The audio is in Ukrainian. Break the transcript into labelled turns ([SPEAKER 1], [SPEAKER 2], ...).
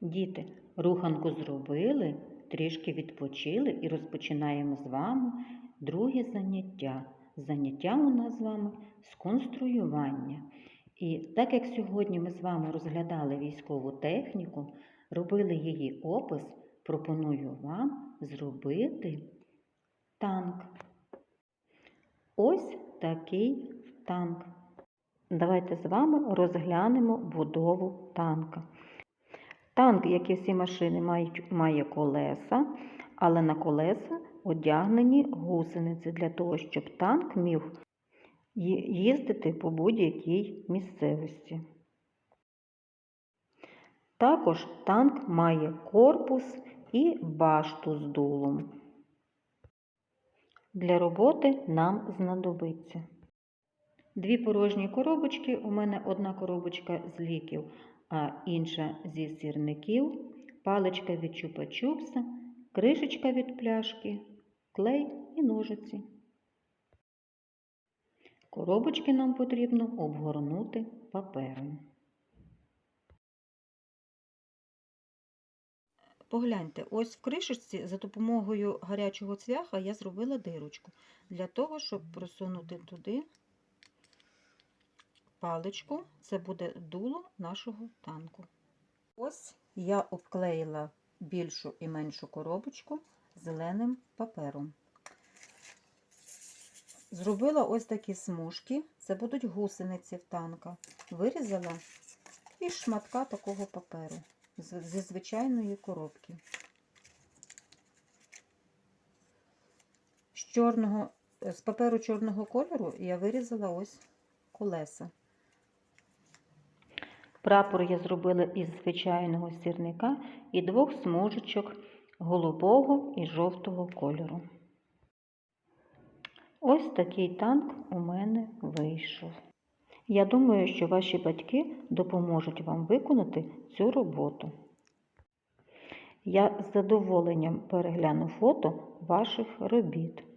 [SPEAKER 1] Діти, руханку зробили, трішки відпочили і розпочинаємо з вами друге заняття. Заняття у нас з вами з конструювання. І так як сьогодні ми з вами розглядали військову техніку, робили її опис, пропоную вам зробити танк. Ось такий танк. Давайте з вами розглянемо будову танка. Танк, як і всі машини, має колеса, але на колеса одягнені гусениці для того, щоб танк міг їздити по будь-якій місцевості. Також танк має корпус і башту з дулом. Для роботи нам знадобиться дві порожні коробочки. У мене одна коробочка з ліків, а інша зі сірників, паличка від чупа-чупса, кришечка від пляшки, клей і ножиці. Коробочки нам потрібно обгорнути папером. Погляньте, ось в кришечці за допомогою гарячого цвяха я зробила дирочку для того, щоб просунути туди паличку. Це буде дуло нашого танку. Ось я обклеїла більшу і меншу коробочку зеленим папером. Зробила ось такі смужки, це будуть гусениці в танка. Вирізала із шматка такого паперу зі звичайної коробки. З чорного, з паперу чорного кольору я вирізала ось колеса. Прапор я зробила із звичайного сірника і двох смужечок голубого і жовтого кольору. Ось такий танк у мене вийшов. Я думаю, що ваші батьки допоможуть вам виконати цю роботу. Я з задоволенням перегляну фото ваших робіт.